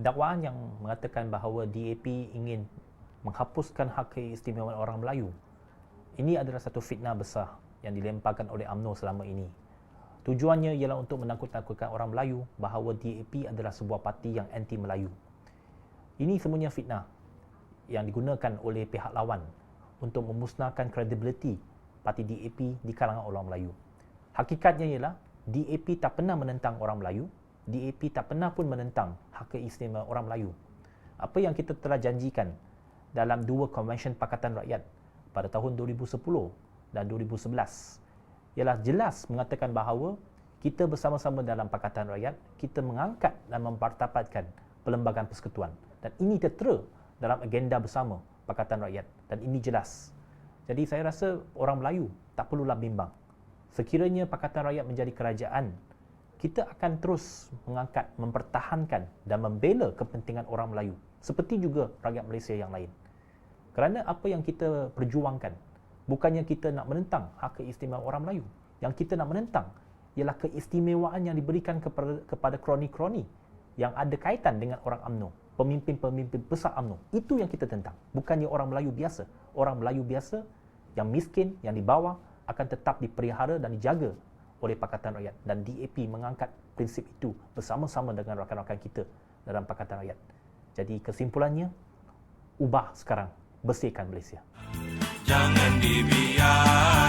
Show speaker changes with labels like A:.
A: dakwaan yang mengatakan bahawa DAP ingin menghapuskan hak keistimewaan orang Melayu ini adalah satu fitnah besar yang dilemparkan oleh AMNO selama ini. Tujuannya ialah untuk menakut-nakutkan orang Melayu bahawa DAP adalah sebuah parti yang anti Melayu. Ini semuanya fitnah yang digunakan oleh pihak lawan untuk memusnahkan kredibiliti parti DAP di kalangan orang Melayu. Hakikatnya ialah DAP tak pernah menentang orang Melayu, DAP tak pernah pun menentang hak keistimewaan orang Melayu. Apa yang kita telah janjikan dalam dua konvensyen Pakatan Rakyat pada tahun 2010 dan 2011 ialah jelas mengatakan bahawa kita bersama-sama dalam Pakatan Rakyat kita mengangkat dan mempertapatkan Perlembagaan Persekutuan dan ini tertera dalam agenda bersama Pakatan Rakyat dan ini jelas. Jadi saya rasa orang Melayu tak perlulah bimbang. Sekiranya Pakatan Rakyat menjadi kerajaan, kita akan terus mengangkat, mempertahankan dan membela kepentingan orang Melayu seperti juga rakyat Malaysia yang lain. Kerana apa yang kita perjuangkan bukannya kita nak menentang hak keistimewaan orang Melayu. Yang kita nak menentang ialah keistimewaan yang diberikan kepada, kepada kroni-kroni yang ada kaitan dengan orang AMNO, pemimpin-pemimpin besar AMNO. Itu yang kita tentang. Bukannya orang Melayu biasa. Orang Melayu biasa yang miskin, yang di bawah akan tetap dipelihara dan dijaga oleh Pakatan Rakyat. Dan DAP mengangkat prinsip itu bersama-sama dengan rakan-rakan kita dalam Pakatan Rakyat. Jadi kesimpulannya, ubah sekarang bersihkan Malaysia.
B: Jangan dibiar